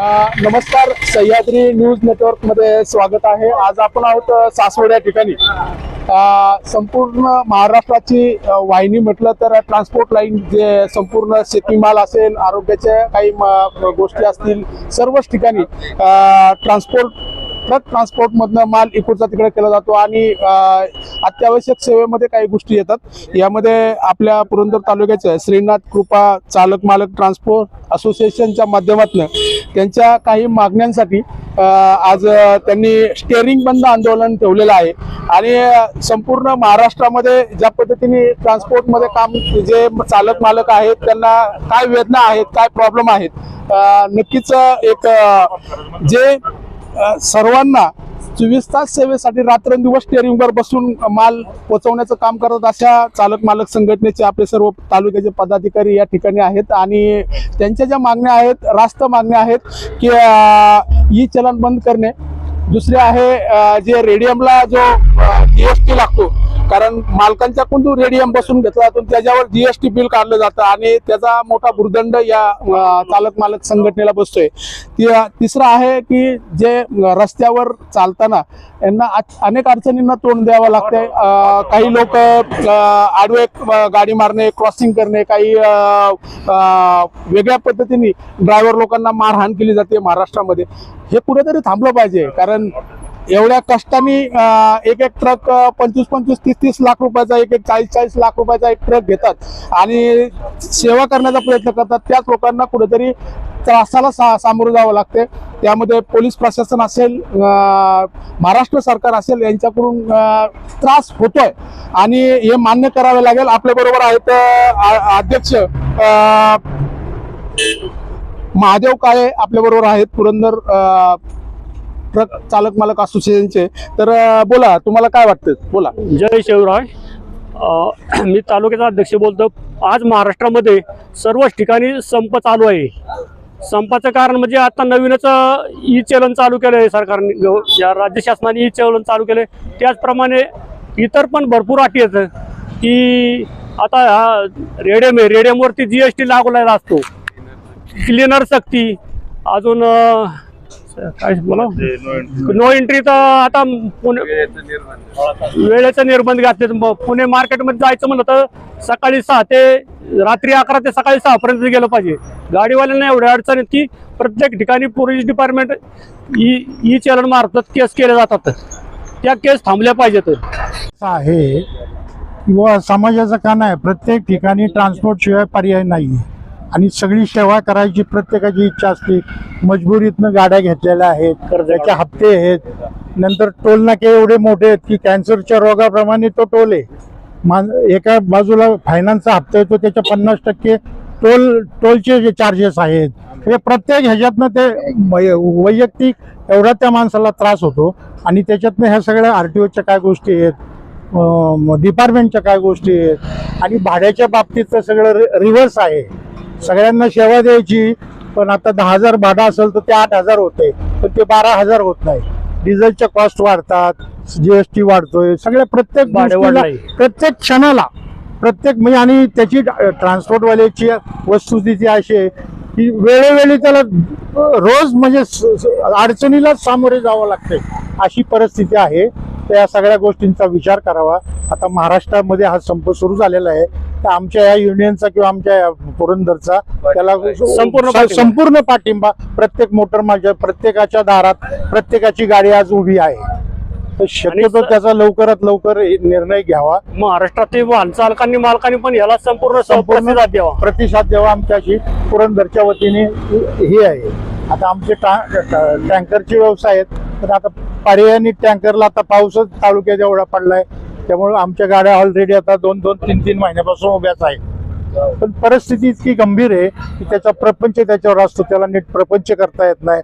नमस्कार सह्याद्री न्यूज नेटवर्कमध्ये स्वागत आहे. आज आपण आहोत सासवड या ठिकाणी. संपूर्ण महाराष्ट्राची वाहिनी म्हटलं तर ट्रान्सपोर्ट लाईन जे संपूर्ण शेतीमाल असेल आरोग्याच्या काही म- गोष्टी असतील सर्वच ठिकाणी ट्रान्सपोर्ट ट्रक ट्रान्सपोर्ट मधनं माल इकडचा तिकडे केला जातो आणि अत्यावश्यक सेवेमध्ये काही गोष्टी येतात. यामध्ये आपल्या पुरंदर तालुक्याच्या श्रीनाथ कृपा चालक मालक ट्रान्सपोर्ट असोसिएशनच्या माध्यमातून त्यांच्या काही मागण्यांसाठी आज त्यांनी स्टेअरिंग बंद आंदोलन ठेवलेलं आहे. आणि संपूर्ण महाराष्ट्रामध्ये ज्या पद्धतीने ट्रान्सपोर्टमध्ये काम जे चालक मालक आहेत त्यांना काय वेदना आहेत काय प्रॉब्लेम आहेत नक्कीच एक जे सर्वांना चोवीस तास सेवेसाठी रात्रंदिवस स्टेअरिंगवर बसून माल पोहोचवण्याचं काम करत अशा चालक मालक संघटनेचे आपले सर्व तालुक्याचे पदाधिकारी या ठिकाणी आहेत. आणि त्यांच्या ज्या मागण्या आहेत रास्त मागण्या आहेत की ई चलन बंद करणे. दुसरे आहे जे रेडियमला जो जीएसटी लागतो कारण मालकांच्याकडून जो रेडियम बसून घेतला जातो. त्याच्यावर जीएसटी बिल काढलं जातं आणि त्याचा मोठा भूर्दंड या चालक मालक संघटनेला बसतोय. तिसरं आहे की जे रस्त्यावर चालताना यांना अनेक अडचणींना तोंड द्यावं लागतंय. काही लोक आडवे गाडी मारणे क्रॉसिंग करणे काही वेगळ्या पद्धतीने ड्रायव्हर लोकांना मारहाण केली जाते महाराष्ट्रामध्ये. हे कुठेतरी थांबलं पाहिजे. कारण एवढ्या कष्टाने एक एक ट्रक पंचवीस पंचवीस तीस तीस लाख रुपयाचा एक एक चाळीस चाळीस लाख रुपयाचा एक ट्रक घेतात. आणि सेवा करण्याचा प्रयत्न करतात. त्याच लोकांना कुठेतरी त्रासाला सा सामोरं जावं लागते. त्यामध्ये पोलीस प्रशासन असेल महाराष्ट्र सरकार असेल यांच्याकडून त्रास होतोय. आणि हे मान्य करावे लागेल. आपल्याबरोबर आहेत आ- अध्यक्ष महादेव काळे आपल्याबरोबर आहेत. पुरंदर ट्रक चालक मालक असोसिएशनचे तर बोला तुम्हाला काय वाटतं? बोला. जय शिवराय. मी तालुक्याचा अध्यक्ष बोलतो. आज महाराष्ट्रामध्ये सर्वच ठिकाणी संप चालू आहे. संपाचं कारण म्हणजे आता नवीनच ई चलन चालू केलं आहे सरकारने या राज्य शासनाने ई चलन चालू केलं आहे त्याचप्रमाणे इतर पण भरपूर अटी आहेत. की आता हा रेडियम आहे. रेडियमवरती जी एस टी लागवलेला असतो. क्लिनर सक्ती अजून काय बोला? नो एंट्री तर आता पुणे वेळेचा निर्बंध. घातले पुणे मार्केटमध्ये जायचं म्हणलं तर सकाळी सहा ते रात्री अकरा ते सकाळी सहा पर्यंत गेलं पाहिजे. गाडीवाल्यांना एवढ्या अडचण आहेत की प्रत्येक ठिकाणी पोलीस डिपार्टमेंट ई ई चलन मार्फत केस केले जातात. त्या केस थांबल्या पाहिजेत. आहे किंवा समाजाचं का नाही प्रत्येक ठिकाणी ट्रान्सपोर्ट शिवाय पर्याय नाही आणि सगळी सेवा करायची प्रत्येकाची इच्छा असते. मजबुरीतनं गाड्या घेतलेल्या आहेत कर्जाचे त्याचे हप्ते आहेत. नंतर टोल नाके एवढे मोठे आहेत की कॅन्सरच्या रोगाप्रमाणे तो टोल आहे. मा एका बाजूला फायनान्सचा हप्ता येतो त्याच्या पन्नास टक्के टोल टोलचे जे चार्जेस आहेत. हे प्रत्येक ह्याच्यातनं ते वै- वैयक्तिक एवढा त्या माणसाला त्रास होतो. आणि त्याच्यातनं ह्या सगळ्या आर टी ओच्या काय गोष्टी आहेत डिपार्टमेंटच्या काय गोष्टी आहेत. आणि भाड्याच्या बाबतीत तर सगळं रिव्हर्स आहे. सगळ्यांना सेवा द्यायची पण आता दहा हजार भाडं असेल तर ते आठ हजार होते पण ते बारा हजार होत नाही. डिझेलच्या कॉस्ट वाढतात जीएसटी वाढतोय सगळ्या प्रत्येक. प्रत्येक क्षणाला प्रत्येक म्हणजे आणि त्याची ट्रान्सपोर्टवाल्याची वस्तुस्थिती अशी आहे की वेळोवेळी त्याला रोज म्हणजे अडचणीला सामोरे जावं लागते अशी परिस्थिती आहे. तर या सगळ्या गोष्टींचा विचार करावा. आता महाराष्ट्रामध्ये हा संप सुरू झालेला आहे. तर आमच्या या युनियनचा किंवा आमच्या या पुरंदरचा त्याला संपूर्ण. संपूर्ण पाठिंबा प्रत्येक मोटर माझ्या प्रत्येकाच्या दारात प्रत्येकाची गाडी आज उभी आहे. तर शक्यतो त्याचा लवकरात लवकर निर्णय घ्यावा. महाराष्ट्रातील वाहन चालकांनी मालकांनी पण याला संपूर्ण संपूर्ण प्रतिसाद द्यावा. प्रतिसाद द्यावा आमच्याशी. पुरंदरच्या वतीने हे आहे. आता आमचे टँकरचे व्यवसाय आहेत. पण आता पर्यायाने टँकरला आता पाऊसच तालुक्यात एवढा पडलाय. त्यामुळे आमच्या गाड्या ऑलरेडी आता दोन दोन तीन तीन महिन्यापासून उभ्याच आहेत. पण परिस्थिती इतकी गंभीर आहे की त्याचा प्रपंच त्याच्यावर असतो त्याला नीट प्रपंच करता येत नाही.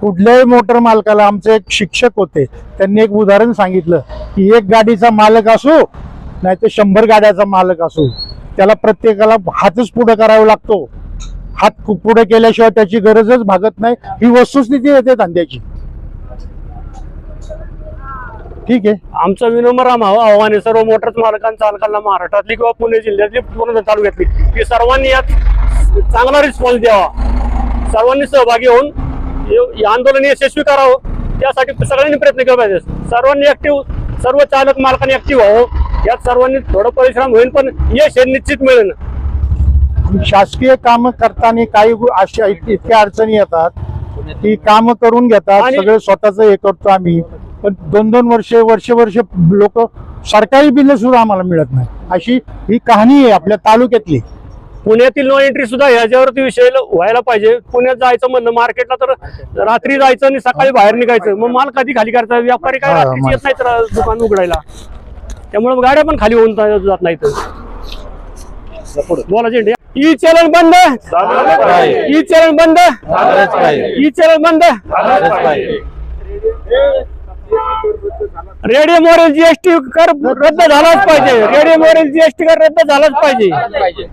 कुठल्याही मोटर मालकाला आमचे एक शिक्षक होते त्यांनी एक उदाहरण सांगितलं की एक गाडीचा मालक असो नाही तर शंभर गाड्याचा मालक असो त्याला प्रत्येकाला हातच पुढे करावा लागतो. हात पुढे केल्याशिवाय त्याची गरजच भागत नाही. ही वस्तुस्थिती येते धंद्याची. ठीक आहे. आमचं विनम्र आव्हान आहे सर्व मोटर मालकांना चालकांना महाराष्ट्रातली किंवा पुणे जिल्ह्यातली पूर्ण तालुक्यातली की सर्वांनी यात चांगला रिस्पॉन्स द्यावा. सर्वांनी सहभागी होऊन हे- आंदोलन यशस्वी करावं. त्यासाठी सगळ्यांनी प्रयत्न केला पाहिजे. सर्वांनी ऍक्टिव्ह सर्व चालक मालकांनी ऍक्टिव्ह व्हावं. यात सर्वांनी थोडं परिश्रम होईल पण यश हे निश्चित मिळेल. शासकीय काम करताना काही अशा इत- इतक्या अडचणी येतात. की काम करून घेतात सगळे स्वतःच हे करतो आम्ही. पण दोन दोन वर्ष वर्ष वर्ष लोक सरकारी बिल सुद्धा आम्हाला मिळत नाही. अशी ही कहाणी आहे आपल्या तालुक्यातली. पुण्यातील नो एंट्री सुद्धा ह्याच्यावरती विषय व्हायला पाहिजे. पुण्यात जायचं म्हणलं मार्केटला तर रात्री जायचं आणि सकाळी बाहेर निघायचं. मग माल कधी खाली करतात व्यापारी काय. येत नाहीत रा- दुकान उघडायला. त्यामुळे गाड्या पण खाली होऊन जात नाहीत. बोला झेंडे. ई चलन बंद. ई चलन बंद. ई चलन बंद. रेडिओ मोरेल जीएसटी कर रद्द झालाच पाहिजे. रेडिओ मोरेल जीएसटी कर रद्द झालाच पाहिजे.